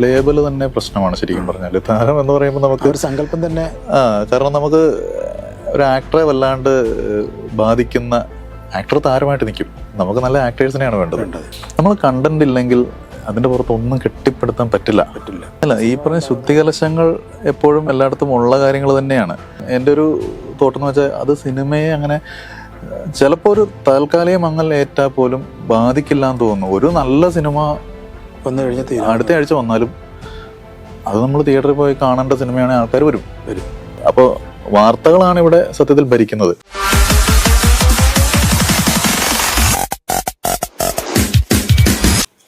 Label തന്നെ പ്രശ്നമാണ് ശരിക്കും പറഞ്ഞാൽ താരം എന്ന് പറയുമ്പോൾ നമുക്ക് ഒരു സങ്കല്പം തന്നെ ആ കാരണം നമുക്ക് ഒരു ആക്ടറെ വല്ലാണ്ട് ബാധിക്കുന്ന ആക്ടർ താരമായിട്ട് നിൽക്കും നമുക്ക് നല്ല ആക്ടേഴ്സിനെയാണ് വേണ്ടത്. വേണ്ടത്. നമ്മൾ കണ്ടന്റ് ഇല്ലെങ്കിൽ അതിന്റെ പുറത്ത് ഒന്നും കെട്ടിപ്പടുത്താൻ പറ്റില്ല. പറ്റില്ല. അല്ല ഈ പറഞ്ഞ ശുദ്ധികലശങ്ങൾ എപ്പോഴും എല്ലായിടത്തും ഉള്ള കാര്യങ്ങൾ തന്നെയാണ്. എന്റെ ഒരു തോട്ടം എന്ന് വെച്ചാൽ അത് സിനിമയെ അങ്ങനെ ചിലപ്പോൾ ഒരു താൽക്കാലിക മങ്ങൽ ഏറ്റാൽ പോലും ബാധിക്കില്ല എന്ന് തോന്നുന്നു. ഒരു നല്ല സിനിമ വന്നു കഴിഞ്ഞാൽ തീരും അടുത്ത ആഴ്ച വന്നാലും അത് നമ്മൾ തിയേറ്ററിൽ പോയി കാണേണ്ട സിനിമയാണെങ്കിൽ ആൾക്കാർ വരും വരും. അപ്പോൾ വാർത്തകളാണ് ഇവിടെ സത്യത്തിൽ ഭരിക്കുന്നത്.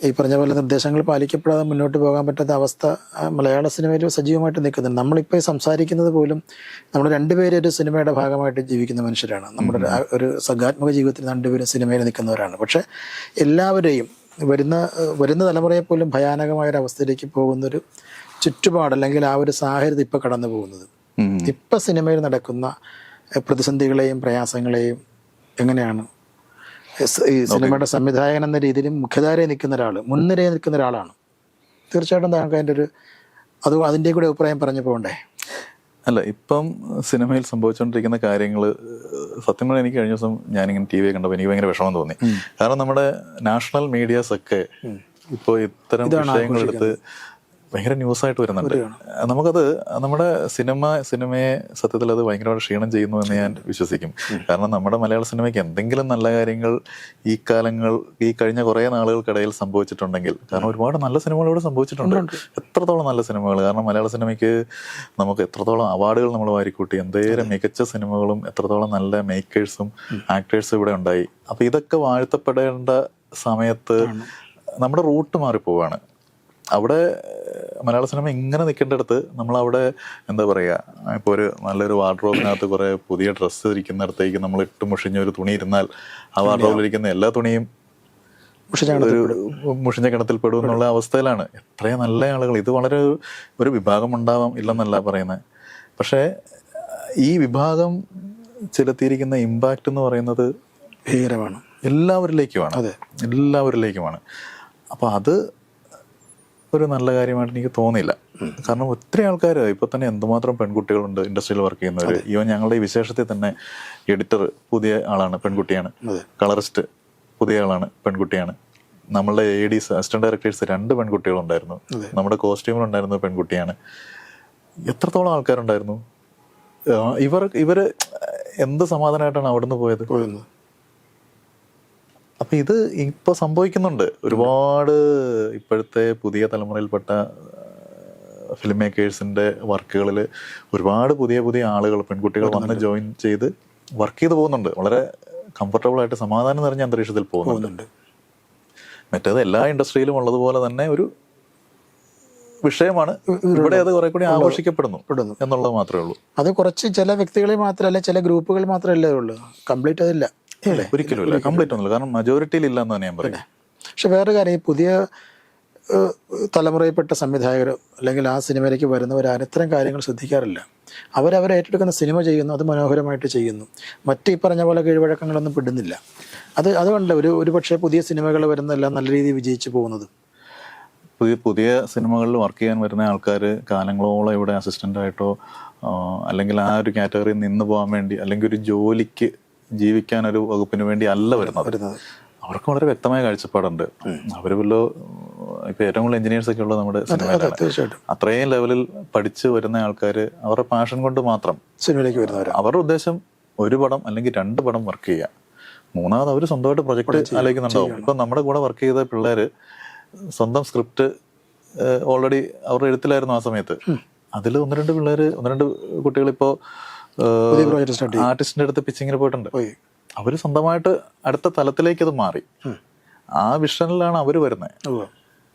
ഈ പറഞ്ഞ പോലെ നിർദ്ദേശങ്ങൾ പാലിക്കപ്പെടാതെ മുന്നോട്ട് പോകാൻ പറ്റാത്ത അവസ്ഥ മലയാള സിനിമയിൽ സജീവമായിട്ട് നിൽക്കുന്നുണ്ട്. നമ്മളിപ്പോൾ സംസാരിക്കുന്നത് പോലും നമ്മൾ രണ്ടുപേരും ഒരു സിനിമയുടെ ഭാഗമായിട്ട് ജീവിക്കുന്ന മനുഷ്യരാണ്. നമ്മുടെ ഒരു- സർഗാത്മക ജീവിതത്തിൽ രണ്ടുപേരും സിനിമയിൽ നിൽക്കുന്നവരാണ്. പക്ഷേ എല്ലാവരെയും വരുന്ന വരുന്ന തലമുറയെ പോലും ഭയാനകമായ ഒരു അവസ്ഥയിലേക്ക് പോകുന്നൊരു ചുറ്റുപാട് അല്ലെങ്കിൽ ആ ഒരു സാഹചര്യം ഇപ്പം കടന്നു പോകുന്നത്. ഇപ്പം സിനിമയിൽ നടക്കുന്ന പ്രതിസന്ധികളെയും പ്രയാസങ്ങളെയും എങ്ങനെയാണ്? ഈ സിനിമയുടെ സംവിധായകൻ എന്ന രീതിയിൽ മുഖ്യധാരയിൽ നിൽക്കുന്ന ഒരാൾ മുൻനിരയിൽ നിൽക്കുന്ന ഒരാളാണ്. തീർച്ചയായിട്ടും താങ്കൾക്ക് അതിന്റെ ഒരു അത് അതിന്റെ കൂടെ അഭിപ്രായം പറഞ്ഞു പോകണ്ടേ? അല്ല ഇപ്പം സിനിമയിൽ സംഭവിച്ചുകൊണ്ടിരിക്കുന്ന കാര്യങ്ങൾ സത്യം പറഞ്ഞാൽ എനിക്ക് കഴിഞ്ഞ ദിവസം ഞാനിങ്ങനെ ടി വി കണ്ടപ്പോൾ എനിക്ക് ഭയങ്കര വിഷമം തോന്നി. കാരണം നമ്മുടെ നാഷണൽ മീഡിയാസ് ഒക്കെ ഇപ്പോൾ ഇത്തരം വിഷയങ്ങളെടുത്ത് ഭയങ്കര ന്യൂസായിട്ട് വരുന്നുണ്ട്. നമുക്കത് നമ്മുടെ സിനിമ സിനിമയെ സത്യത്തിൽ അത് ഭയങ്കരമായിട്ട് ക്ഷീണം ചെയ്യുന്നു എന്ന് ഞാൻ വിശ്വസിക്കും. കാരണം നമ്മുടെ മലയാള സിനിമയ്ക്ക് എന്തെങ്കിലും നല്ല കാര്യങ്ങൾ ഈ കാലങ്ങൾ ഈ കഴിഞ്ഞ കുറേ നാളുകൾക്കിടയിൽ സംഭവിച്ചിട്ടുണ്ടെങ്കിൽ കാരണം ഒരുപാട് നല്ല സിനിമകൾ ഇവിടെ സംഭവിച്ചിട്ടുണ്ട്. എത്രത്തോളം നല്ല സിനിമകൾ കാരണം മലയാള സിനിമയ്ക്ക് നമുക്ക് എത്രത്തോളം അവാർഡുകൾ നമ്മൾ വാരിക്കൂട്ടി എന്തേരം മികച്ച സിനിമകളും എത്രത്തോളം നല്ല മേക്കേഴ്സും ആക്ടേഴ്സും ഇവിടെ ഉണ്ടായി. അപ്പൊ ഇതൊക്കെ വാഴ്ത്തപ്പെടേണ്ട സമയത്ത് നമ്മുടെ റൂട്ട് മാറിപ്പോവാണ്. അവിടെ മലയാള സിനിമ ഇങ്ങനെ നിൽക്കേണ്ടടുത്ത് നമ്മൾ അവിടെ എന്താ പറയുക ഇപ്പോൾ ഒരു നല്ലൊരു വാർഡ്രോബിനകത്ത് കുറേ പുതിയ ഡ്രസ്സ് ഇരിക്കുന്നിടത്തേക്ക് നമ്മൾ ഇട്ട് മുഷിഞ്ഞ ഒരു തുണി ഇരുന്നാൽ ആ വാർഡ്രോബിലിരിക്കുന്ന എല്ലാ തുണിയും മുഷിഞ്ഞ കിണത്തിൽ പെടും. എന്നുള്ള അവസ്ഥയിലാണ്. എത്രയും നല്ല ആളുകൾ. ഇത് വളരെ ഒരു വിഭാഗം ഉണ്ടാവാം ഇല്ലെന്നല്ല പറയുന്നത്. പക്ഷേ ഈ വിഭാഗം ചെലുത്തിയിരിക്കുന്ന ഇമ്പാക്റ്റ് എന്ന് പറയുന്നത് ഭീകരമാണ്. എല്ലാവരിലേക്കുമാണ്. അതെ. എല്ലാവരിലേക്കുമാണ്. അപ്പോൾ അത് ഒരു നല്ല കാര്യമായിട്ട് എനിക്ക് തോന്നിയില്ല. കാരണം ഒത്തിരി ആൾക്കാർ ഇപ്പൊ തന്നെ എന്തുമാത്രം പെൺകുട്ടികളുണ്ട് ഇൻഡസ്ട്രിയിൽ വർക്ക് ചെയ്യുന്നവർ ഈവൻ ഞങ്ങളുടെ ഈ വിശേഷത്തിൽ തന്നെ എഡിറ്റർ പുതിയ ആളാണ് പെൺകുട്ടിയാണ്. കളറിസ്റ്റ് പുതിയ ആളാണ് പെൺകുട്ടിയാണ്. നമ്മളുടെ എ ഡി അസിസ്റ്റന്റ് ഡയറക്ടേഴ്സ് രണ്ട് പെൺകുട്ടികളുണ്ടായിരുന്നു. നമ്മുടെ കോസ്റ്റ്യൂമിലുണ്ടായിരുന്ന പെൺകുട്ടിയാണ്. എത്രത്തോളം ആൾക്കാരുണ്ടായിരുന്നു? ഇവർ ഇവർ എന്ത് സമാധാനമായിട്ടാണ് അവിടുന്ന് പോയത്? അപ്പൊ ഇത് ഇപ്പോൾ സംഭവിക്കുന്നുണ്ട്. ഒരുപാട് ഇപ്പോഴത്തെ പുതിയ തലമുറയിൽപ്പെട്ട ഫിലിം മേക്കേഴ്സിന്റെ വർക്കുകളിൽ ഒരുപാട് പുതിയ പുതിയ ആളുകൾ പെൺകുട്ടികൾ വന്ന് ജോയിൻ ചെയ്ത് വർക്ക് ചെയ്ത് പോകുന്നുണ്ട്. വളരെ കംഫർട്ടബിൾ ആയിട്ട് സമാധാനം നിറഞ്ഞ അന്തരീക്ഷത്തിൽ പോകുന്നുണ്ട്. മറ്റേത് എല്ലാ ഇൻഡസ്ട്രിയിലും ഉള്ളതുപോലെ തന്നെ ഒരു വിഷയമാണ്. ഇവിടെ അത് കുറെ കൂടി ആഘോഷിക്കപ്പെടുന്നു എന്നുള്ളത് മാത്രമേ ഉള്ളൂ. അത് കുറച്ച് ചില വ്യക്തികളെ മാത്രമല്ല ചില ഗ്രൂപ്പുകൾ മാത്രമല്ലേ ഉള്ളൂ. കംപ്ലീറ്റ് അതില്ല. അല്ലേ ഒരിക്കലും ഇല്ല. കംപ്ലീറ്റ് ഒന്നുമില്ല. കാരണം മജോറിറ്റിയിൽ ഇല്ല എന്ന് തന്നെ ഞാൻ പറയാം. പക്ഷെ വേറെ കാര്യം ഈ പുതിയ തലമുറയിൽപ്പെട്ട സംവിധായകർ അല്ലെങ്കിൽ ആ സിനിമയിലേക്ക് വരുന്നവരാരും ഇത്തരം കാര്യങ്ങൾ ശ്രദ്ധിക്കാറില്ല. അവരവർ ഏറ്റെടുക്കുന്ന സിനിമ ചെയ്യുന്നു അത് മനോഹരമായിട്ട് ചെയ്യുന്നു. മറ്റ് ഈ പറഞ്ഞ പോലെ കീഴ്വഴക്കങ്ങളൊന്നും പെടുന്നില്ല. അത് അതുകൊണ്ടല്ല ഒരു ഒരു പക്ഷേ പുതിയ സിനിമകൾ വരുന്നതെല്ലാം നല്ല രീതിയിൽ വിജയിച്ചു പോകുന്നത്. പുതിയ പുതിയ സിനിമകളിൽ വർക്ക് ചെയ്യാൻ വരുന്ന ആൾക്കാർ കാലങ്ങളോളം ഇവിടെ അസിസ്റ്റന്റായിട്ടോ അല്ലെങ്കിൽ ആ ഒരു കാറ്റഗറിയിൽ നിന്ന് പോകാൻ വേണ്ടി അല്ലെങ്കിൽ ഒരു ജോലിക്ക് ജീവിക്കാൻ ഒരു വകുപ്പിന് വേണ്ടി അല്ല വരുന്നത്. അവർക്ക് വളരെ വ്യക്തമായ കാഴ്ചപ്പാടുണ്ട്. അവർ വല്ലോ ഇപ്പൊ ഏറ്റവും കൂടുതൽ എഞ്ചിനീയേഴ്സ് ഒക്കെ ഉള്ളത് നമ്മുടെ സിനിമ സിനിമയിലാണ്. അത്രയും ലെവലിൽ പഠിച്ചു വരുന്ന ആൾക്കാർ അവരുടെ പാഷൻ കൊണ്ട് മാത്രം സിനിമയിലേക്ക് വരുന്നവർ അവരുടെ ഉദ്ദേശം ഒരു പടം അല്ലെങ്കിൽ രണ്ട് പടം വർക്ക് ചെയ്യുക. മൂന്നാമത് അവർ സ്വന്തമായിട്ട് പ്രൊജക്ട് ആലോചിക്കുന്നുണ്ടാവും. ഇപ്പൊ നമ്മുടെ കൂടെ വർക്ക് ചെയ്ത പിള്ളേര് സ്വന്തം സ്ക്രിപ്റ്റ് ഓൾറെഡി അവരുടെ എഴുത്തിലായിരുന്നു ആ സമയത്ത്. അതിൽ ഒന്ന് രണ്ട് പിള്ളേര് ഒന്ന് രണ്ട് കുട്ടികൾ ഇപ്പോ ആർട്ടിസ്റ്റിന്റെ അടുത്ത് പിച്ചിങ്ങിന് പോയിട്ടുണ്ട്. പോയി. അവർ സ്വന്തമായിട്ട് അടുത്ത തലത്തിലേക്ക് അത് മാറി. ആ വിഷനിലാണ് അവർ വരുന്നത്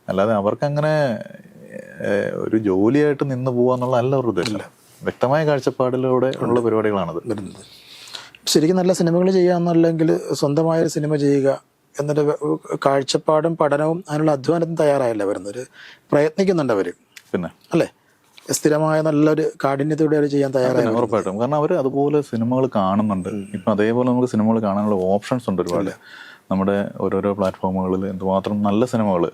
അല്ലാതെ അവർക്ക് അങ്ങനെ ഒരു ജോലിയായിട്ട് നിന്ന് പോവാന്നുള്ള അല്ല ഒരു ഉദ്ദേശം. വ്യക്തമായ കാഴ്ചപ്പാടിലൂടെ ഉള്ള പരിപാടികളാണത്. ശരിക്കും നല്ല സിനിമകൾ ചെയ്യാന്നല്ലെങ്കിൽ സ്വന്തമായ ഒരു സിനിമ ചെയ്യുക എന്നൊരു കാഴ്ചപ്പാടും പഠനവും അതിനുള്ള അധ്വാനത്തിന് തയ്യാറായില്ല വരുന്നത്. പ്രയത്നിക്കുന്നുണ്ട് അവർ. പിന്നെ? അല്ലേ? സ്ഥിരമായ നല്ലൊരു കാഠിന്യത്തോടെ അവർ ചെയ്യാൻ തയ്യാറായി. ഉറപ്പായിട്ടും കാരണം അവർ അതുപോലെ സിനിമകൾ കാണുന്നുണ്ട്. ഇപ്പം അതേപോലെ നമുക്ക് സിനിമകൾ കാണാനുള്ള ഓപ്ഷൻസ് ഉണ്ട് ഒരുപാട്. നമ്മുടെ ഓരോരോ പ്ലാറ്റ്ഫോമുകളിൽ എന്തുമാത്രം നല്ല സിനിമകൾ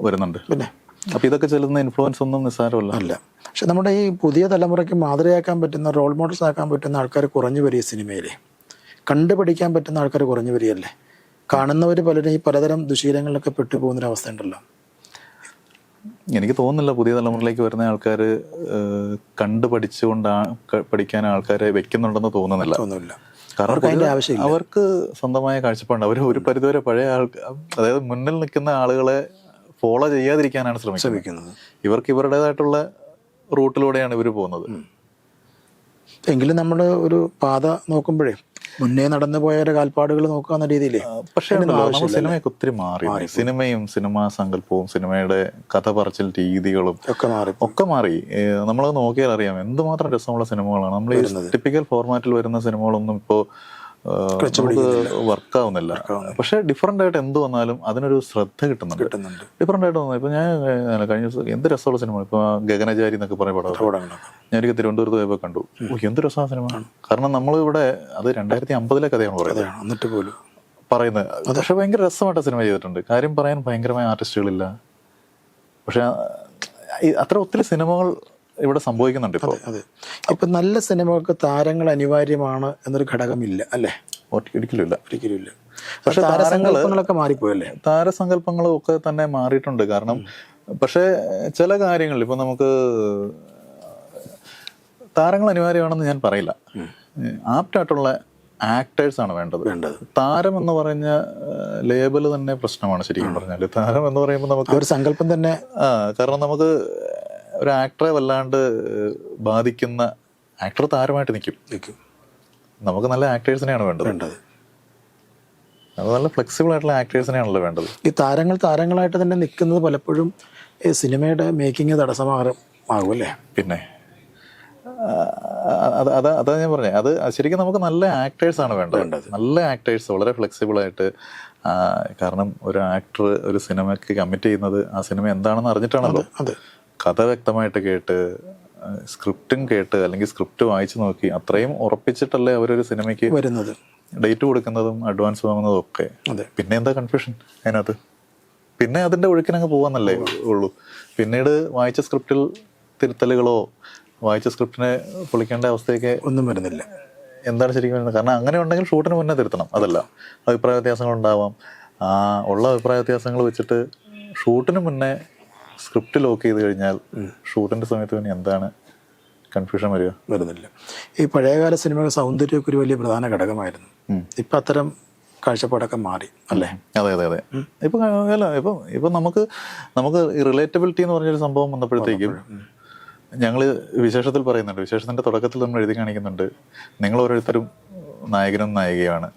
വരുന്നുണ്ട്. പിന്നെ? അപ്പം ഇതൊക്കെ ചെല്ലുന്ന ഇൻഫ്ലുവൻസ് ഒന്നും നിസ്സാരമല്ല. അല്ല. പക്ഷെ നമ്മുടെ ഈ പുതിയ തലമുറയ്ക്ക് മാതൃകയാക്കാൻ പറ്റുന്ന റോൾ മോഡൽസ് ആക്കാൻ പറ്റുന്ന ആൾക്കാർ കുറഞ്ഞു വരിക സിനിമയിൽ കണ്ടുപഠിക്കാൻ പറ്റുന്ന ആൾക്കാർ കുറഞ്ഞു വരികയല്ലേ? കാണുന്നവർ പലരും ഈ പലതരം ദുശീലങ്ങളിലൊക്കെ പെട്ടുപോകുന്നൊരവസ്ഥ ഉണ്ടല്ലോ എനിക്ക് തോന്നുന്നില്ല പുതിയ തലമുറയിലേക്ക് വരുന്ന ആൾക്കാർ കണ്ടു പഠിച്ചുകൊണ്ട് പഠിക്കാൻ ആൾക്കാരെ വെക്കുന്നുണ്ടെന്ന് തോന്നുന്നില്ല. കാരണം അവർക്ക് സ്വന്തമായ കാഴ്ചപ്പാടുണ്ട് അവർ ഒരു പരിധിവരെ പഴയ ആൾ അതായത് മുന്നിൽ നിൽക്കുന്ന ആളുകളെ ഫോളോ ചെയ്യാതിരിക്കാനാണ് ശ്രമിക്കുന്നത്. ഇവർക്ക് ഇവരുടേതായിട്ടുള്ള റൂട്ടിലൂടെയാണ് ഇവർ പോകുന്നത്. എങ്കിലും നമ്മൾ ഒരു പാത നോക്കുമ്പോഴേ മുന്നേ നടന്നു പോയ കാൽപ്പാടുകൾ നോക്കാവുന്ന രീതിയിൽ പക്ഷേ സിനിമയൊക്കെ ഒത്തിരി മാറി. സിനിമയും സിനിമാ സങ്കല്പവും സിനിമയുടെ കഥ പറച്ചിൽ രീതികളും ഒക്കെ മാറി ഒക്കെ മാറി. നമ്മളത് നോക്കിയാൽ അറിയാം. എന്തുമാത്രം രസമുള്ള സിനിമകളാണ്. നമ്മൾ ഈ ടിപ്പിക്കൽ ഫോർമാറ്റിൽ വരുന്ന സിനിമകളൊന്നും ഇപ്പോ വർക്ക് ആവുന്നില്ല പക്ഷെ ഡിഫറെന്റ് ആയിട്ട് എന്ത് വന്നാലും അതിനൊരു ശ്രദ്ധ കിട്ടുന്നുണ്ട്. ഡിഫറെന്റ് ഡിഫറെന്റ് ആയിട്ട് വന്നു ഇപ്പൊ ഞാൻ കഴിഞ്ഞ ദിവസം എന്ത് രസമുള്ള സിനിമ? ഇപ്പൊ ഗഗനചാരി എന്നൊക്കെ പറയുന്ന പടം ഞാൻ ഞാനൊക്കെ തിരുവനന്തപുരത്ത് പോയപ്പോ കണ്ടു. എന്ത് രസമാണ് സിനിമ. കാരണം നമ്മൾ ഇവിടെ അത് രണ്ടായിരത്തി അമ്പതിലെ കഥയാണ് പറയുന്നത്. എന്നിട്ട് പോലും. പറയുന്നത് പക്ഷെ ഭയങ്കര രസമായിട്ട് സിനിമ ചെയ്തിട്ടുണ്ട്. കാര്യം പറയാൻ ഭയങ്കരമായ ആർട്ടിസ്റ്റുകളില്ല. പക്ഷെ അത്ര ഒത്തിരി സിനിമകൾ ഇവിടെ സംഭവിക്കുന്നുണ്ട് ഇപ്പോൾ അതെ ഇപ്പൊ നല്ല സിനിമകൾക്ക് താരങ്ങൾ അനിവാര്യമാണ് എന്നൊരു ഘടകമില്ല അല്ലേ? ഒരിക്കലും ഇല്ല. ഒരിക്കലും ഇല്ല. പക്ഷെ താരസങ്കല്പങ്ങളൊക്കെ മാറിപ്പോയല്ലേ? താരസങ്കല്പങ്ങളും ഒക്കെ തന്നെ മാറിയിട്ടുണ്ട്. കാരണം പക്ഷേ ചില കാര്യങ്ങൾ ഇപ്പൊ നമുക്ക് താരങ്ങൾ അനിവാര്യമാണെന്ന് ഞാൻ പറയില്ല. ആപ്റ്റായിട്ടുള്ള ആക്ടേഴ്സ് ആണ് വേണ്ടത്. വേണ്ടത്. താരം എന്ന് പറഞ്ഞ ലേബൽ തന്നെ പ്രശ്നമാണ് ശരിക്കും പറഞ്ഞാൽ താരം എന്ന് പറയുമ്പോൾ നമുക്ക് ഒരു സങ്കല്പം തന്നെ ആ കാരണം നമുക്ക് ഒരു ആക്ടറെ വല്ലാണ്ട് ബാധിക്കുന്ന ആക്ടർ താരമായിട്ട് നിൽക്കും. നിൽക്കും. നമുക്ക് നല്ല ആക്ടേഴ്സിനെയാണ് വേണ്ടത്. വേണ്ടത്. അത് നല്ല ഫ്ലെക്സിബിൾ ആയിട്ടുള്ള ആക്ടേഴ്സിനെയാണല്ലോ വേണ്ടത്. ഈ താരങ്ങൾ താരങ്ങളായിട്ട് തന്നെ നിൽക്കുന്നത് പലപ്പോഴും ഈ സിനിമയുടെ മേക്കിംഗ് തടസ്സമാകും ആകും അല്ലേ? പിന്നെ അത് അത് അതാ ഞാൻ പറഞ്ഞത് അത് ശരിക്കും നമുക്ക് നല്ല ആക്ടേഴ്സാണ് വേണ്ടത്. നല്ല ആക്ടേഴ്സ് വളരെ ഫ്ലെക്സിബിളായിട്ട് കാരണം ഒരു ആക്ടർ ഒരു സിനിമയ്ക്ക് കമ്മിറ്റ് ചെയ്യുന്നത് ആ സിനിമ എന്താണെന്ന് അറിഞ്ഞിട്ടാണല്ലോ. അതെ. കഥ വ്യക്തമായിട്ട് കേട്ട് സ്ക്രിപ്റ്റും കേട്ട് അല്ലെങ്കിൽ സ്ക്രിപ്റ്റ് വായിച്ചു നോക്കി അത്രയും ഉറപ്പിച്ചിട്ടല്ലേ അവരൊരു സിനിമയ്ക്ക് വരുന്നത്. ഡേറ്റ് കൊടുക്കുന്നതും അഡ്വാൻസ് വാങ്ങുന്നതും ഒക്കെ. അതെ. പിന്നെ എന്താ കൺഫ്യൂഷൻ അതിനകത്ത്? പിന്നെ അതിന്റെ ഒഴുക്കിനങ്ങ് പോവാന്നല്ലേ ഉള്ളൂ. പിന്നീട് വായിച്ച സ്ക്രിപ്റ്റിൽ തിരുത്തലുകളോ വായിച്ച സ്ക്രിപ്റ്റിനെ പൊളിക്കേണ്ട അവസ്ഥയൊക്കെ ഒന്നും വരുന്നില്ല. എന്താണ് ശരിക്കും വരുന്നത്? കാരണം അങ്ങനെ ഉണ്ടെങ്കിൽ ഷൂട്ടിന് മുന്നേ തിരുത്തണം. അതല്ല. അഭിപ്രായ വ്യത്യാസങ്ങൾ ഉണ്ടാവാം ആ ഉള്ള അഭിപ്രായ വ്യത്യാസങ്ങൾ വെച്ചിട്ട് ഷൂട്ടിന് മുന്നേ സ്ക്രിപ്റ്റ് ലോക്ക് ചെയ്ത് കഴിഞ്ഞാൽ ഷൂട്ടിന്റെ സമയത്ത് പിന്നെ എന്താണ് കൺഫ്യൂഷൻ വരിക? വരുന്നില്ല. ഈ പഴയകാല സിനിമകൾ സൗന്ദര്യമൊക്കെ ഒരു വലിയ പ്രധാന ഘടകമായിരുന്നു. ഇപ്പം അത്തരം കാഴ്ചപ്പാടൊക്കെ മാറി അല്ലേ? അതെ അതെ അതെ. ഇപ്പം അല്ല ഇപ്പം ഇപ്പം നമുക്ക് നമുക്ക് റിലേറ്റബിലിറ്റി എന്ന് പറഞ്ഞൊരു സംഭവം വന്നപ്പോഴത്തേക്കും ഞങ്ങൾ വിശേഷത്തിൽ പറയുന്നുണ്ട് വിശേഷത്തിന്റെ തുടക്കത്തിൽ നമ്മൾ എഴുതി കാണിക്കുന്നുണ്ട് നിങ്ങൾ ഓരോരുത്തരും നായകനും നായികയാണ്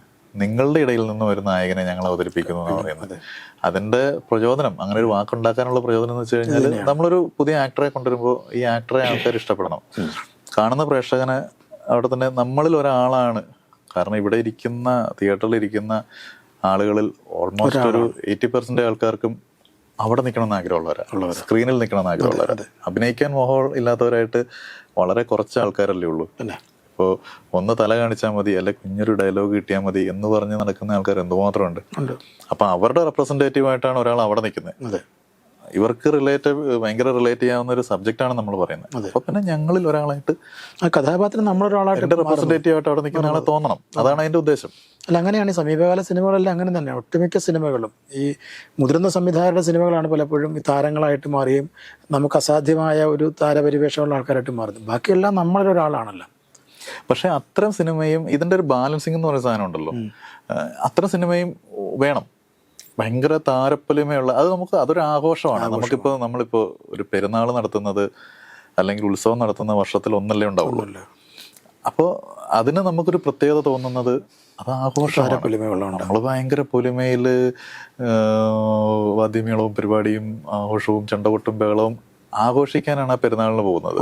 നിങ്ങളുടെ ഇടയിൽ നിന്ന് ഒരു നായകനെ ഞങ്ങൾ അവതരിപ്പിക്കുന്നു എന്ന് പറയുന്നത്. അതിന്റെ പ്രചോദനം അങ്ങനെ ഒരു വാക്കുണ്ടാക്കാനുള്ള പ്രചോദനം എന്ന് വെച്ച് കഴിഞ്ഞാൽ നമ്മളൊരു പുതിയ ആക്ടറെ കൊണ്ടുവരുമ്പോൾ ഈ ആക്ടറെ ആൾക്കാർ ഇഷ്ടപ്പെടണം. കാണുന്ന പ്രേക്ഷകന് അവിടെ തന്നെ നമ്മളിൽ ഒരാളാണ്. കാരണം ഇവിടെ ഇരിക്കുന്ന തിയേറ്ററിൽ ഇരിക്കുന്ന ആളുകളിൽ ഓൾമോസ്റ്റ് ഒരു എയ്റ്റി പെർസെന്റ് ആൾക്കാർക്കും അവിടെ നിൽക്കണമെന്ന് ആഗ്രഹമുള്ളവരാ. സ്ക്രീനിൽ നിൽക്കണമെന്ന് ആഗ്രഹമുള്ളവരാ. അഭിനയിക്കാൻ മോഹം ഇല്ലാത്തവരായിട്ട് വളരെ കുറച്ച് ആൾക്കാരല്ലേ ഉള്ളൂ. ഇപ്പോൾ ഒന്ന് തല കാണിച്ചാൽ മതി അല്ലെ കുഞ്ഞൊരു ഡയലോഗ് കിട്ടിയാൽ മതി എന്ന് പറഞ്ഞ് നടക്കുന്ന ആൾക്കാർ എന്തുമാത്രം ഉണ്ട്. ഉണ്ട് അപ്പൊ അവരുടെ റെപ്രസെന്റേറ്റീവ് ആയിട്ടാണ് ഒരാൾ അവിടെ നിൽക്കുന്നത് ഇവർക്ക് റിലേറ്റ് ഭയങ്കര റിലേറ്റ് ചെയ്യാവുന്ന ഒരു സബ്ജക്റ്റ് ആണ് നമ്മൾ പറയുന്നത് അപ്പൊ പിന്നെ ഞങ്ങളിൽ ഒരാളായിട്ട് ആ കഥാപാത്രം നമ്മളൊരാളായിട്ട് എന്റെ റെപ്രസെന്റേറ്റീവ് ആയിട്ട് അവിടെ നിൽക്കുന്ന ആളെ തോന്നണം. അതാണ് അതിന്റെ ഉദ്ദേശം. അല്ല അങ്ങനെയാണ് ഈ സമീപകാല സിനിമകളെല്ലാം അങ്ങനെ തന്നെ. ഒട്ടുമിക്ക സിനിമകളും ഈ മുതിർന്ന സംവിധായകരുടെ സിനിമകളാണ് പലപ്പോഴും ഈ താരങ്ങളായിട്ട് മാറുകയും നമുക്ക് അസാധ്യമായ ഒരു താരപരിവേഷമുള്ള ആൾക്കാരായിട്ട് മാറുന്നത് ബാക്കിയെല്ലാം നമ്മളൊരാളാണല്ലോ. പക്ഷെ അത്തരം സിനിമയും ഇതിന്റെ ഒരു ബാലൻസിങ് എന്ന് പറയുന്ന സാധനം ഉണ്ടല്ലോ. അത്ര അത്തരം സിനിമയും വേണം. ഭയങ്കര താരപ്പൊലിമയുള്ള അത് നമുക്ക് അതൊരു ആഘോഷമാണ്. നമുക്കിപ്പോ നമ്മളിപ്പോ ഒരു പെരുന്നാൾ നടത്തുന്നത് അല്ലെങ്കിൽ ഉത്സവം നടത്തുന്ന വർഷത്തിൽ ഒന്നല്ലേ ഉണ്ടാവുള്ളൂ. അപ്പോൾ അതിന് നമുക്കൊരു പ്രത്യേകത തോന്നുന്നത് അത് ആഘോഷമാണ്. നമ്മൾ ഭയങ്കര പൊലിമയിൽ വാദ്യമേളവും പരിപാടിയും ആഘോഷവും ചെണ്ടകൊട്ടും ബേളവും ആഘോഷിക്കാനാണ് ആ പെരുന്നാളിന് പോകുന്നത്.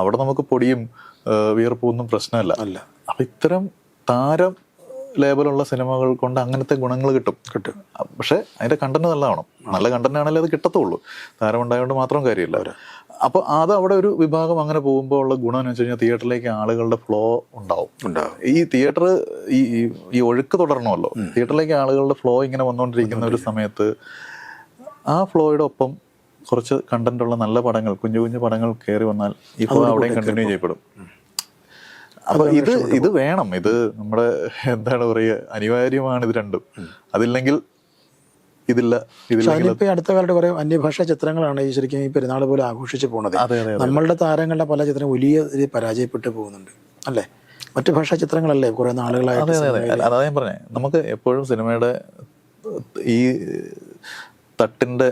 അവിടെ നമുക്ക് പൊടിയും ഏഹ് വിയർപ്പും ഒന്നും പ്രശ്നമല്ല. അല്ല. അപ്പൊ ഇത്തരം താരം ലേബലുള്ള സിനിമകൾ കൊണ്ട് അങ്ങനത്തെ ഗുണങ്ങൾ കിട്ടും. കിട്ടും. പക്ഷെ അതിന്റെ കണ്ടന്റ് നല്ലതാവണം. നല്ല കണ്ടന്റ് ആണെങ്കിലും അത് കിട്ടത്തുള്ളൂ. താരം ഉണ്ടായതുകൊണ്ട് മാത്രം കാര്യമില്ല. അപ്പൊ അത് അവിടെ ഒരു വിഭാഗം അങ്ങനെ പോകുമ്പോൾ ഉള്ള ഗുണം എന്ന് വെച്ച് കഴിഞ്ഞാൽ തിയേറ്ററിലേക്ക് ആളുകളുടെ ഫ്ലോ ഉണ്ടാവും. ഉണ്ടാവും. ഈ തിയേറ്റർ ഈ ഈ- ഈ ഒഴുക്ക് തുടരണമല്ലോ. തിയേറ്ററിലേക്ക് ആളുകളുടെ ഫ്ലോ ഇങ്ങനെ വന്നുകൊണ്ടിരിക്കുന്ന ഒരു സമയത്ത് ആ ഫ്ലോയുടെ ഒപ്പം കുറച്ച് കണ്ടന്റ് ഉള്ള നല്ല പടങ്ങൾ കുഞ്ഞു കുഞ്ഞു പടങ്ങൾ കയറി വന്നാൽ ഈ ഫ്ലോ അവിടെയും കണ്ടിന്യൂ ചെയ്യപ്പെടും. അപ്പൊ ഇത് ഇത് വേണം. ഇത് നമ്മുടെ എന്താണ് പറയുക അനിവാര്യമാണ് ഇത് രണ്ടും. അതില്ലെങ്കിൽ ഇതില്ല ഈ അടുത്ത കാലത്ത് കുറെ അന്യഭാഷാ ചിത്രങ്ങളാണ് ഈ ശരിക്കും ഈ പെരുന്നാൾ പോലെ ആഘോഷിച്ചു പോണത് നമ്മളുടെ താരങ്ങളുടെ പല ചിത്രം വലിയ രീതിയിൽ പരാജയപ്പെട്ടു പോകുന്നുണ്ട്. അല്ലേ? മറ്റു ഭാഷാ ചിത്രങ്ങളല്ലേ കുറെ നാളുകളായിട്ട് അതെ ഞാൻ പറഞ്ഞേ. നമുക്ക് എപ്പോഴും സിനിമയുടെ ഈ തട്ടിന്റെ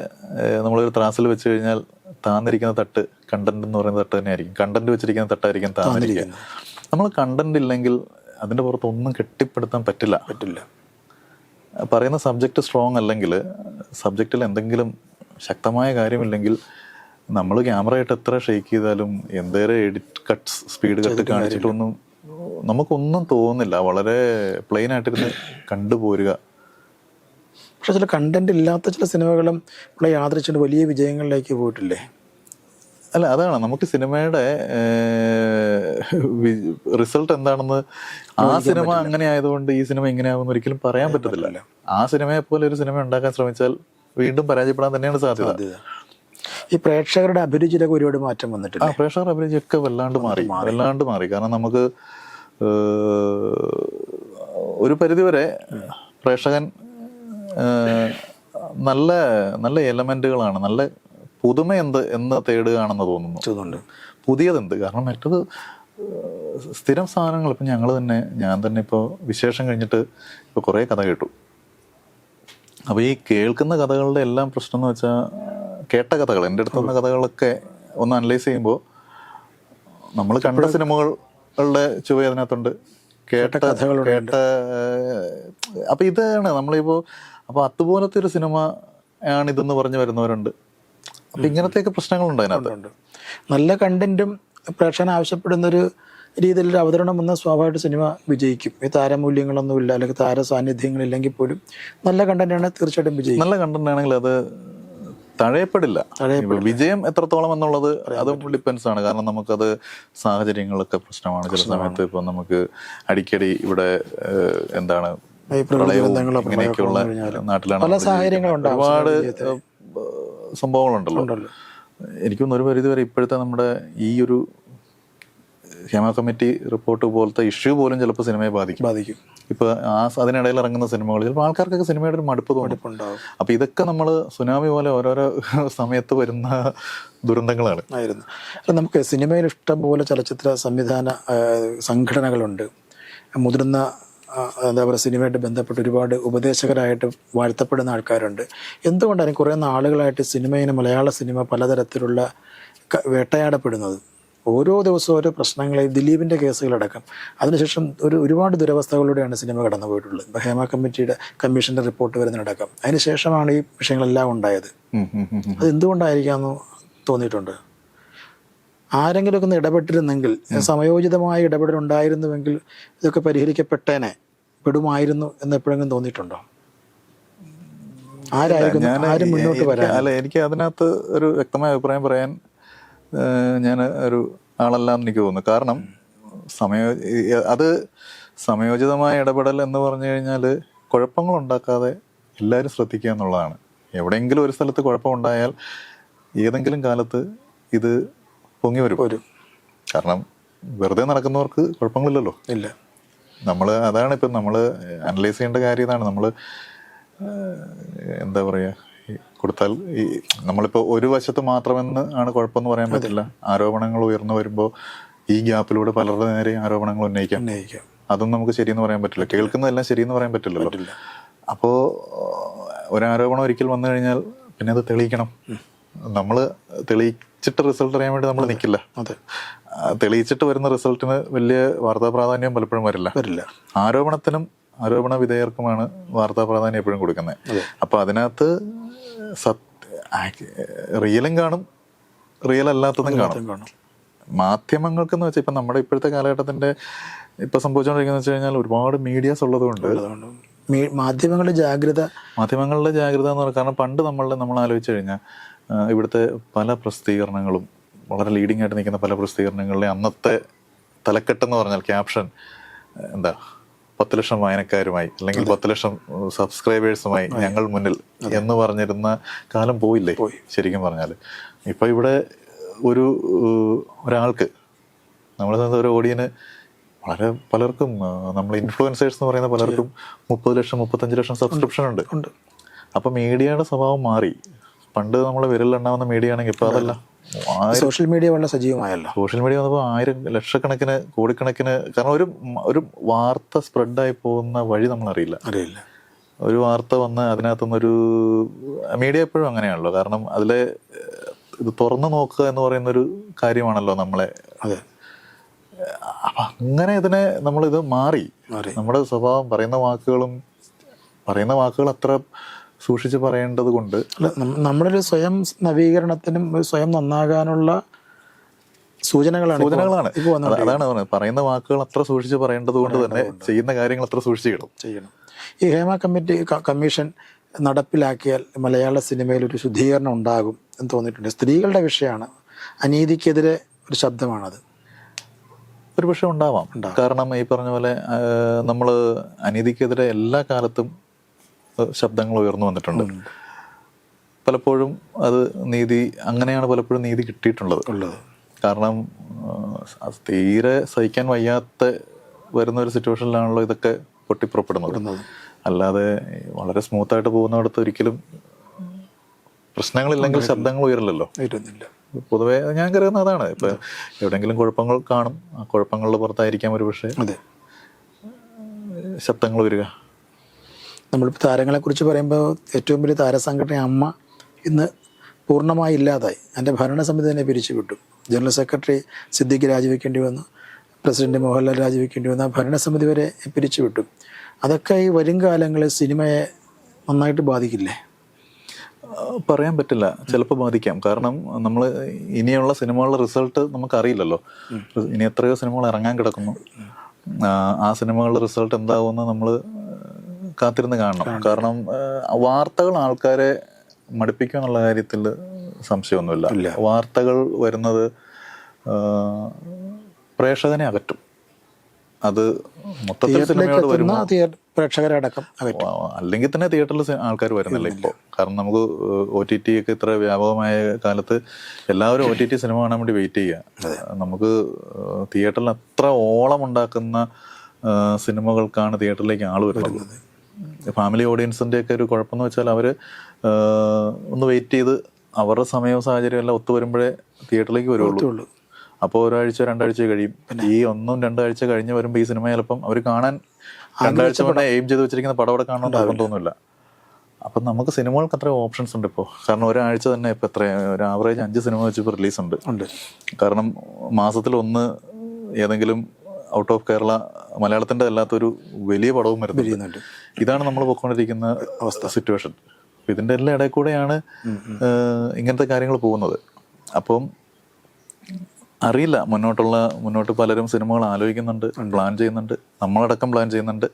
നമ്മളൊരു ത്രാസിൽ വെച്ച് കഴിഞ്ഞാൽ താന്നിരിക്കുന്ന തട്ട് കണ്ടന്റ് എന്ന് പറയുന്ന തട്ട് തന്നെയായിരിക്കും. കണ്ടന്റ് വെച്ചിരിക്കുന്ന തട്ടായിരിക്കും താന്നിരിക്കുക. നമ്മൾ കണ്ടന്റ് ഇല്ലെങ്കിൽ അതിന്റെ പുറത്ത് ഒന്നും കെട്ടിപ്പടുത്താൻ പറ്റില്ല. പറ്റില്ല. പറയുന്ന സബ്ജക്റ്റ് സ്ട്രോങ് അല്ലെങ്കിൽ സബ്ജക്റ്റിൽ എന്തെങ്കിലും ശക്തമായ കാര്യമില്ലെങ്കിൽ നമ്മൾ ക്യാമറ ആയിട്ട് എത്ര ഷെയ്ക്ക് ചെയ്താലും എന്തേരം എഡിറ്റ് കട്ട്സ് സ്പീഡ് കട്ട് കാണിച്ചിട്ടൊന്നും നമുക്കൊന്നും തോന്നുന്നില്ല. വളരെ പ്ലെയിൻ ആയിട്ടിരുന്ന് കണ്ടുപോരുക. പക്ഷെ ചില കണ്ടന്റ് ഇല്ലാത്ത ചില സിനിമകളും ഇവിടെ യാദൃച്ഛിന്റെ വലിയ വിജയങ്ങളിലേക്ക് പോയിട്ടില്ലേ? അല്ല അതാണ്. നമുക്ക് സിനിമയുടെ റിസൾട്ട് എന്താണെന്ന് ആ സിനിമ അങ്ങനെ ആയതുകൊണ്ട് ഈ സിനിമ ഇങ്ങനെ ഒരിക്കലും പറയാൻ പറ്റത്തില്ല. ആ സിനിമയെ പോലെ ഒരു സിനിമ ഉണ്ടാക്കാൻ ശ്രമിച്ചാൽ വീണ്ടും പരാജയപ്പെടാൻ തന്നെയാണ് സാധ്യത. ഈ പ്രേക്ഷകരുടെ അഭിരുചിയിലൊക്കെ ഒരുപാട് മാറ്റം വന്നിട്ടില്ല? ആ പ്രേക്ഷകർ അഭിരുചിയൊക്കെ വല്ലാണ്ട് മാറി. വല്ലാണ്ട് മാറി. കാരണം നമുക്ക് ഒരു പരിധിവരെ പ്രേക്ഷകൻ നല്ല നല്ല എലമെന്റുകളാണ് നല്ല പുതുമ എന്ത് എന്ന് തേടുകയാണെന്ന് തോന്നുന്നു. പുതിയതെന്ത്? കാരണം മറ്റത് സ്ഥിരം സാധനങ്ങൾ ഇപ്പം ഞങ്ങൾ തന്നെ ഞാൻ തന്നെ ഇപ്പോൾ വിശേഷം കഴിഞ്ഞിട്ട് ഇപ്പോൾ കുറേ കഥ കേട്ടു. അപ്പോൾ ഈ കേൾക്കുന്ന കഥകളുടെ എല്ലാം പ്രശ്നം എന്ന് വെച്ചാൽ കേട്ട കഥകൾ എന്റെ അടുത്ത് വന്ന കഥകളൊക്കെ ഒന്ന് അനലൈസ് ചെയ്യുമ്പോൾ നമ്മൾ കണ്ട സിനിമകളുടെ ചുവ അതിനകത്തുണ്ട് കേട്ട കേട്ട ഏഹ്, അപ്പൊ ഇതാണ്. നമ്മളിപ്പോ അപ്പൊ അതുപോലത്തെ ഒരു സിനിമ ആണ് ഇതെന്ന് പറഞ്ഞു വരുന്നവരുണ്ട്. അപ്പൊ ഇങ്ങനത്തെയൊക്കെ പ്രശ്നങ്ങളുണ്ട് അതിനകത്തുണ്ട് നല്ല കണ്ടന്റും പ്രേക്ഷകൻ ആവശ്യപ്പെടുന്ന ഒരു രീതിയിൽ ഒരു അവതരണം വന്ന സ്വാഭാവികമായിട്ട് സിനിമ വിജയിക്കും. ഈ താരമൂല്യങ്ങളൊന്നുമില്ല അല്ലെങ്കിൽ താര സാന്നിധ്യങ്ങളില്ലെങ്കിൽ പോലും നല്ല കണ്ടന്റാണ് തീർച്ചയായിട്ടും വിജയിക്കും. നല്ല കണ്ടന്റ് ആണെങ്കിൽ അത് തഴയപ്പെടില്ല. വിജയം എത്രത്തോളം എന്നുള്ളത് അത് ഡിപ്പെൻസ് ആണ്. കാരണം നമുക്കത് സാഹചര്യങ്ങളൊക്കെ പ്രശ്നമാണ്. ചില സമയത്ത് ഇപ്പൊ നമുക്ക് അടിക്കടി ഇവിടെ എന്താണ് പ്രളയവും ഇങ്ങനെയൊക്കെയുള്ള നാട്ടിലാണ് ഒരുപാട് സംഭവങ്ങളുണ്ടല്ലോ. എനിക്കൊന്നും ഒരു പരിധി വരെ ഇപ്പോഴത്തെ നമ്മുടെ ഈ ഒരു ഹേമ കമ്മിറ്റി റിപ്പോർട്ട് പോലത്തെ ഇഷ്യൂ പോലും ചിലപ്പോൾ സിനിമയെ ബാധിക്കും. ബാധിക്കും. ഇപ്പൊ ആ അതിനിടയിൽ ഇറങ്ങുന്ന സിനിമകൾ ചിലപ്പോൾ ആൾക്കാർക്കൊക്കെ സിനിമയുടെ ഒരു മടുപ്പ് തോന്നിപ്പുണ്ടാവും അപ്പോൾ അപ്പൊ ഇതൊക്കെ നമ്മൾ സുനാമി പോലെ ഓരോരോ സമയത്ത് വരുന്ന ദുരന്തങ്ങളാണ്. ആയിരുന്നു. അപ്പം നമുക്ക് സിനിമയിൽ ഇഷ്ടം പോലെ ചലച്ചിത്ര സംവിധാന സംഘടനകളുണ്ട്. മുതിർന്ന എന്താ പറയുക സിനിമയായിട്ട് ബന്ധപ്പെട്ട് ഒരുപാട് ഉപദേശകരായിട്ട് വാഴ്ത്തപ്പെടുന്ന ആൾക്കാരുണ്ട്. എന്തുകൊണ്ടാണ് കുറേ നാളുകളായിട്ട് സിനിമയിന് മലയാള സിനിമ പലതരത്തിലുള്ള വേട്ടയാടപ്പെടുന്നത്? ഓരോ ദിവസവും ഓരോ പ്രശ്നങ്ങളെ ദിലീപിന്റെ കേസുകളടക്കം. അതിനുശേഷം ഒരു ഒരുപാട് ദുരവസ്ഥകളിലൂടെയാണ് സിനിമ കടന്നു പോയിട്ടുള്ളത് ഇപ്പോൾ ഹേമ കമ്മിറ്റിയുടെ കമ്മീഷന്റെ റിപ്പോർട്ട് വരുന്നതടക്കം. അതിനുശേഷമാണ് ഈ വിഷയങ്ങളെല്ലാം ഉണ്ടായത്. അത് എന്തുകൊണ്ടായിരിക്കാമെന്ന് തോന്നിയിട്ടുണ്ട്? ആരെങ്കിലുമൊക്കെ ഒന്ന് ഇടപെട്ടിരുന്നെങ്കിൽ സമയോചിതമായ ഇടപെടൽ ഉണ്ടായിരുന്നുവെങ്കിൽ ഇതൊക്കെ പരിഹരിക്കപ്പെട്ടേനെ പെടുമായിരുന്നു എന്ന് എപ്പോഴെങ്കിലും തോന്നിയിട്ടുണ്ടോ? ആരായിരിക്കും ആരും മുന്നോട്ട് വരാൻ? അല്ല എനിക്ക് അതിനകത്ത് ഒരു വ്യക്തമായ അഭിപ്രായം പറയാൻ ഞാൻ ഒരു ആളല്ല എന്ന് എനിക്ക് തോന്നുന്നു. കാരണം സമയോ അത് സമയോചിതമായ ഇടപെടൽ എന്ന് പറഞ്ഞു കഴിഞ്ഞാൽ കുഴപ്പങ്ങൾ ഉണ്ടാക്കാതെ എല്ലാവരും ശ്രദ്ധിക്കുക എന്നുള്ളതാണ്. എവിടെയെങ്കിലും ഒരു സ്ഥലത്ത് കുഴപ്പമുണ്ടായാൽ ഏതെങ്കിലും കാലത്ത് ഇത് പൊങ്ങി വരും. വരും കാരണം വെറുതെ നടക്കുന്നവർക്ക് കുഴപ്പങ്ങളില്ലല്ലോ. ഇല്ല. നമ്മൾ അതാണ് ഇപ്പം നമ്മൾ അനലൈസ് ചെയ്യേണ്ട കാര്യം ഇതാണ്. നമ്മൾ എന്താ പറയുക കൊടുത്താൽ ഈ നമ്മളിപ്പോൾ ഒരു വശത്ത് മാത്രമെന്ന് ആണ് കുഴപ്പമെന്ന് പറയാൻ പറ്റില്ല. ആരോപണങ്ങൾ ഉയർന്നു വരുമ്പോൾ ഈ ഗ്യാപ്പിലൂടെ പലരുടെ നേരെ ആരോപണങ്ങൾ ഉന്നയിക്കാം. ഉന്നയിക്കാം. അതൊന്നും നമുക്ക് ശരിയെന്ന് പറയാൻ പറ്റില്ല. കേൾക്കുന്നതെല്ലാം ശരിയെന്ന് പറയാൻ പറ്റില്ലല്ലോ. അപ്പോൾ ഒരാരോപണം ഒരിക്കൽ വന്നു കഴിഞ്ഞാൽ പിന്നെ അത് തെളിയിക്കണം. നമ്മൾ തെളിയിച്ചിട്ട് റിസൾട്ട് അറിയാൻ വേണ്ടി നമ്മൾ നിൽക്കില്ല അതെ. തെളിയിച്ചിട്ട് വരുന്ന റിസൾട്ടിന് വലിയ വാർത്താ പ്രാധാന്യം പലപ്പോഴും വരില്ല. വരില്ല. ആരോപണത്തിനും ആരോപണ വിധേയർക്കുമാണ് വാർത്താ പ്രാധാന്യം എപ്പോഴും കൊടുക്കുന്നത്. അപ്പോൾ അതിനകത്ത് റിയലും കാണും റിയൽ അല്ലാത്തതും കാണും. കാണും. മാധ്യമങ്ങൾക്ക് എന്ന് വെച്ചാൽ ഇപ്പം നമ്മുടെ ഇപ്പോഴത്തെ കാലഘട്ടത്തിന്റെ ഇപ്പം സംഭവിച്ചുകൊണ്ടിരിക്കുന്ന വെച്ച് കഴിഞ്ഞാൽ ഒരുപാട് മീഡിയാസ് ഉള്ളതുകൊണ്ട് മാധ്യമങ്ങളുടെ ജാഗ്രത മാധ്യമങ്ങളുടെ ജാഗ്രത എന്ന് പറയുന്നത് കാരണം പണ്ട് നമ്മളുടെ നമ്മൾ ആലോചിച്ച് കഴിഞ്ഞാൽ ഇവിടുത്തെ പല പ്രസിദ്ധീകരണങ്ങളും വളരെ ലീഡിംഗ് ആയിട്ട് നിൽക്കുന്ന പല പ്രസിദ്ധീകരണങ്ങളിലെ അന്നത്തെ തലക്കെട്ടെന്ന് പറഞ്ഞാൽ ക്യാപ്ഷൻ എന്താ പത്ത് ലക്ഷം വായനക്കാരുമായി അല്ലെങ്കിൽ പത്ത് ലക്ഷം സബ്സ്ക്രൈബേഴ്സുമായി ഞങ്ങൾ മുന്നിൽ എന്ന് പറഞ്ഞിരുന്ന കാലം പോയില്ലേ? ശരിക്കും പറഞ്ഞാൽ. ഇപ്പം ഇവിടെ ഒരു ഒരാൾക്ക് നമ്മൾ ഒരു ഓഡിയന് വളരെ പലർക്കും നമ്മൾ ഇൻഫ്ലുവൻസേഴ്സ് എന്ന് പറയുന്ന പലർക്കും മുപ്പത് ലക്ഷം മുപ്പത്തഞ്ച് ലക്ഷം സബ്സ്ക്രിപ്ഷൻ ഉണ്ട്. അപ്പം മീഡിയയുടെ സ്വഭാവം മാറി. പണ്ട് നമ്മൾ വിരലിലുണ്ടാവുന്ന മീഡിയ ആണെങ്കിൽ ഇപ്പൊ അതല്ല. സോഷ്യൽ മീഡിയ വളരെ സജീവമായല്ലോ. സോഷ്യൽ മീഡിയ വന്നപ്പോൾ ആയിരം ലക്ഷക്കണക്കിന് കോടിക്കണക്കിന് കാരണം ഒരു ഒരു വാർത്ത സ്പ്രെഡായി പോകുന്ന വഴി നമ്മൾ അറിയില്ല. അറിയില്ല ഒരു വാർത്ത വന്ന് അതിനകത്തുനിന്നൊരു മീഡിയ എപ്പോഴും അങ്ങനെയാണല്ലോ. കാരണം അതിലെ ഇത് തുറന്നു നോക്കുക എന്ന് പറയുന്ന ഒരു കാര്യമാണല്ലോ നമ്മളെ. അതെ. അപ്പൊ അങ്ങനെ ഇതിനെ നമ്മളിത് ഇത് മാറി. നമ്മുടെ സ്വഭാവം പറയുന്ന വാക്കുകളും പറയുന്ന വാക്കുകൾ അത്ര സൂക്ഷിച്ച് പറയേണ്ടത് കൊണ്ട് ഒരു സ്വയം നവീകരണത്തിനും സ്വയം നന്നാകാനുള്ള സൂചനകളാണ് സൂചനകളാണ്. അതാണ് പറയുന്ന വാക്കുകൾ അത്ര സൂക്ഷിച്ച് പറയേണ്ടത് കൊണ്ട് തന്നെ ചെയ്യുന്ന കാര്യങ്ങൾ അത്ര സൂക്ഷിച്ചിടും ചെയ്യണം. ഈ ഹേമ കമ്മിറ്റി കമ്മീഷൻ നടപ്പിലാക്കിയാൽ മലയാള സിനിമയിൽ ഒരു ശുദ്ധീകരണം ഉണ്ടാകും എന്ന് തോന്നിയിട്ടുണ്ട്. സ്ത്രീകളുടെ വിഷയമാണ്. അനീതിക്കെതിരെ ഒരു ശബ്ദമാണത്. ഒരു പക്ഷേ ഉണ്ടാവാം. കാരണം ഈ പറഞ്ഞ പോലെ നമ്മൾ അനീതിക്കെതിരെ എല്ലാ കാലത്തും ശബ്ദങ്ങൾ ഉയർന്നു വന്നിട്ടുണ്ട്. പലപ്പോഴും അത് നീതി അങ്ങനെയാണ് പലപ്പോഴും നീതി കിട്ടിയിട്ടുള്ളത്. ഉള്ളത്. കാരണം തീരെ സഹിക്കാൻ വയ്യാത്ത വരുന്ന ഒരു സിറ്റുവേഷനിലാണല്ലോ ഇതൊക്കെ പൊട്ടിപ്പുറപ്പെടുന്നത്. അല്ലാതെ വളരെ സ്മൂത്തായിട്ട് പോകുന്നിടത്ത് ഒരിക്കലും പ്രശ്നങ്ങളില്ലെങ്കിൽ ശബ്ദങ്ങൾ ഉയരില്ലല്ലോ. പൊതുവേ ഞാൻ കരുതുന്ന അതാണ്. ഇപ്പൊ എവിടെങ്കിലും കുഴപ്പങ്ങൾ കാണും. ആ കുഴപ്പങ്ങളുടെ പുറത്തായിരിക്കാം ഒരു പക്ഷേ ശബ്ദങ്ങൾ വരിക. നമ്മളിപ്പോൾ താരങ്ങളെക്കുറിച്ച് പറയുമ്പോൾ ഏറ്റവും വലിയ താരസംഘടന അമ്മ ഇന്ന് പൂർണമായി ഇല്ലാതായി. എന്റെ ഭരണസമിതി തന്നെ പിരിച്ചുവിട്ടു ജനറൽ സെക്രട്ടറി സിദ്ദിഖ് രാജിവെക്കേണ്ടി വന്നു. പ്രസിഡന്റ് മോഹൻലാൽ രാജിവെക്കേണ്ടി വന്നു. ആ ഭരണസമിതി വരെ പിരിച്ചുവിട്ടു അതൊക്കെ ഈ വരും കാലങ്ങളിൽ സിനിമയെ നന്നായിട്ട് ബാധിക്കില്ലേ? പറയാൻ പറ്റില്ല. ചിലപ്പോൾ ബാധിക്കാം. കാരണം നമ്മൾ ഇനിയുള്ള സിനിമകളുടെ റിസൾട്ട് നമുക്കറിയില്ലല്ലോ. ഇനി എത്രയോ സിനിമകൾ ഇറങ്ങാൻ കിടക്കുന്നു. ആ, ആ സിനിമകളുടെ റിസൾട്ട് എന്താകുമെന്ന് നമ്മൾ കാത്തിരുന്ന് കാണണം. കാരണം വാർത്തകൾ ആൾക്കാരെ മടുപ്പിക്കുക എന്നുള്ള കാര്യത്തിൽ സംശയമൊന്നുമില്ല. വാർത്തകൾ വരുന്നത് പ്രേക്ഷകനെ അകറ്റും. അത് മൊത്തത്തിൽ സിനിമയോട് വരുമ്പോൾ പ്രേക്ഷകരടക്കം അല്ലെങ്കിൽ തന്നെ തിയേറ്ററിൽ ആൾക്കാർ വരുന്നില്ല ഇപ്പോൾ. കാരണം നമുക്ക് ഒ ടി ടി ഒക്കെ ഇത്ര വ്യാപകമായ കാലത്ത് എല്ലാവരും ഒ ടി ടി സിനിമ കാണാൻ വേണ്ടി വെയിറ്റ് ചെയ്യുക. നമുക്ക് തിയേറ്ററിൽ അത്ര ഓളം ഉണ്ടാക്കുന്ന സിനിമകൾക്കാണ് തിയേറ്ററിലേക്ക് ആൾ വരുന്നത്. ഫാമിലി ഓഡിയൻസിന്റെ ഒക്കെ ഒരു കുഴപ്പമെന്ന് വെച്ചാൽ അവർ ഒന്ന് വെയിറ്റ് ചെയ്ത് അവരുടെ സമയവും സാഹചര്യവും എല്ലാം ഒത്തു വരുമ്പോഴേ തിയേറ്ററിലേക്ക് വരുള്ളൂ. അപ്പോൾ ഒരാഴ്ച രണ്ടാഴ്ച കഴിയും. ഈ ഒന്നും രണ്ടാഴ്ച കഴിഞ്ഞ് വരുമ്പോൾ ഈ സിനിമ ചിലപ്പം അവർ കാണാൻ രണ്ടാഴ്ച മുന്നേ എയിം ചെയ്ത് വെച്ചിരിക്കുന്ന പടം അവിടെ കാണാൻ തോന്നുന്നില്ല. അപ്പം നമുക്ക് സിനിമകൾക്ക് അത്ര ഓപ്ഷൻസ് ഉണ്ട് ഇപ്പോൾ കാരണം ഒരാഴ്ച തന്നെ ഇപ്പോൾ എത്ര ഒരു ആവറേജ് അഞ്ച് സിനിമ വെച്ച് ഇപ്പോൾ റിലീസ് ഉണ്ട് ഉണ്ട്. കാരണം മാസത്തിൽ ഒന്ന് ഏതെങ്കിലും ഔട്ട് ഓഫ് കേരള മലയാളത്തിന്റെ അല്ലാത്തൊരു വലിയ പടവും വരുന്നുണ്ട്. ഇതാണ് നമ്മൾ പൊയ്ക്കൊണ്ടിരിക്കുന്ന അവസ്ഥ. സിറ്റുവേഷൻ ഇതിന്റെ എല്ലാ ഇടയിൽ കൂടെയാണ് ഇങ്ങനത്തെ കാര്യങ്ങൾ പോകുന്നത്. അപ്പം അറിയില്ല മുന്നോട്ടുള്ള മുന്നോട്ട് പലരും സിനിമകൾ ആലോചിക്കുന്നുണ്ട് പ്ലാൻ ചെയ്യുന്നുണ്ട് നമ്മളടക്കം പ്ലാൻ ചെയ്യുന്നുണ്ട്.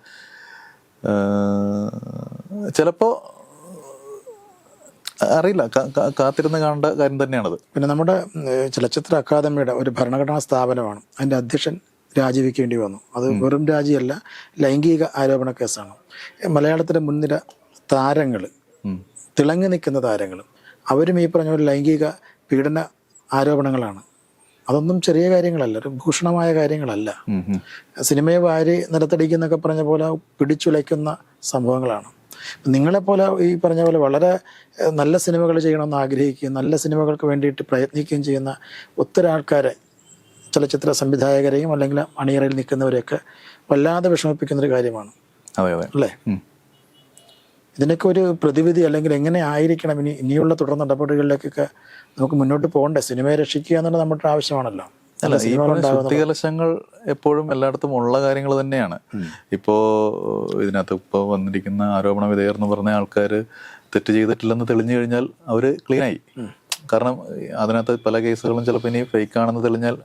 ചിലപ്പോൾ ചിലപ്പോ അറിയില്ല കാത്തിരുന്ന് കാണേണ്ട കാര്യം തന്നെയാണത്. പിന്നെ നമ്മുടെ ചലച്ചിത്ര അക്കാദമിയുടെ ഒരു ഭരണഘടനാ സ്ഥാപനമാണ്. അതിന്റെ അധ്യക്ഷൻ രാജിവെക്കേണ്ടി വന്നു. അത് വെറും രാജിയല്ല ലൈംഗിക ആരോപണ കേസാണ്. മലയാളത്തിലെ മുൻനിര താരങ്ങൾ. തിളങ്ങി നിൽക്കുന്ന താരങ്ങൾ അവരും ഈ പറഞ്ഞ പോലെ ലൈംഗിക പീഡന ആരോപണങ്ങളാണ്. അതൊന്നും ചെറിയ കാര്യങ്ങളല്ല ഒരു ഭൂഷണമായ കാര്യങ്ങളല്ല. സിനിമയെ വാരി നിലത്തടിക്കുന്നൊക്കെ പറഞ്ഞ പോലെ പിടിച്ചുലയ്ക്കുന്ന സംഭവങ്ങളാണ്. നിങ്ങളെപ്പോലെ ഈ പറഞ്ഞ പോലെ വളരെ നല്ല സിനിമകൾ ചെയ്യണമെന്ന് ആഗ്രഹിക്കുകയും നല്ല സിനിമകൾക്ക് വേണ്ടിയിട്ട് പ്രയത്നിക്കുകയും ചെയ്യുന്ന ഒത്തിരി ആൾക്കാരെ ചലച്ചിത്ര സംവിധായകരെയും അല്ലെങ്കിൽ അണിയറയിൽ നിൽക്കുന്നവരെയൊക്കെ വല്ലാതെ വിഷമിപ്പിക്കുന്ന ഒരു കാര്യമാണ് അല്ലേ? ഇതിനൊക്കെ ഒരു പ്രതിവിധി അല്ലെങ്കിൽ എങ്ങനെ ആയിരിക്കണം ഇനി ഇനിയുള്ള തുടർ നടപടികളിലേക്കൊക്കെ നമുക്ക് മുന്നോട്ട് പോകണ്ടേ? സിനിമയെ രക്ഷിക്കുക എന്നുള്ളത് നമ്മുടെ ആവശ്യമാണല്ലോ. അല്ല ഈ പറഞ്ഞ ശുദ്ധികലശങ്ങൾ എപ്പോഴും എല്ലായിടത്തും ഉള്ള കാര്യങ്ങൾ തന്നെയാണ്. ഇപ്പോ ഇതിനകത്ത് ഇപ്പോ വന്നിരിക്കുന്ന ആരോപണ വിധേയർ എന്ന് പറഞ്ഞ ആൾക്കാർ തെറ്റ് ചെയ്തിട്ടില്ലെന്ന് തെളിഞ്ഞു കഴിഞ്ഞാൽ അവർ ക്ലീനായി ആയി. കാരണം അതിനകത്ത് പല കേസുകളും ചിലപ്പോൾ ഇനി ഫേക്ക് ആണെന്ന് തെളിഞ്ഞാൽ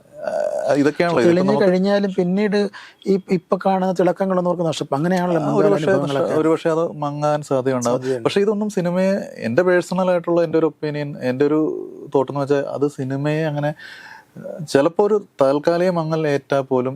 ഇതൊക്കെയാണല്ലോ. കഴിഞ്ഞാലും പിന്നീട് ഈ ഇപ്പൊ കാണുന്ന തിളക്കങ്ങളൊന്നും അവർക്ക് നഷ്ടപ്പെടും അങ്ങനെയാണല്ലോ ഒരു മുൻകാല പക്ഷേ ഒരു പക്ഷേ അത് മങ്ങാൻ സാധ്യതയുണ്ടാവും. പക്ഷെ ഇതൊന്നും സിനിമയെ എന്റെ പേഴ്സണൽ ആയിട്ടുള്ള എന്റെ ഒരു ഒപ്പീനിയൻ എന്റെ ഒരു തോട്ടെന്ന് വെച്ചാൽ അത് സിനിമയെ അങ്ങനെ ചിലപ്പോൾ ഒരു താൽക്കാലിക മങ്ങൽ ഏറ്റാൽ പോലും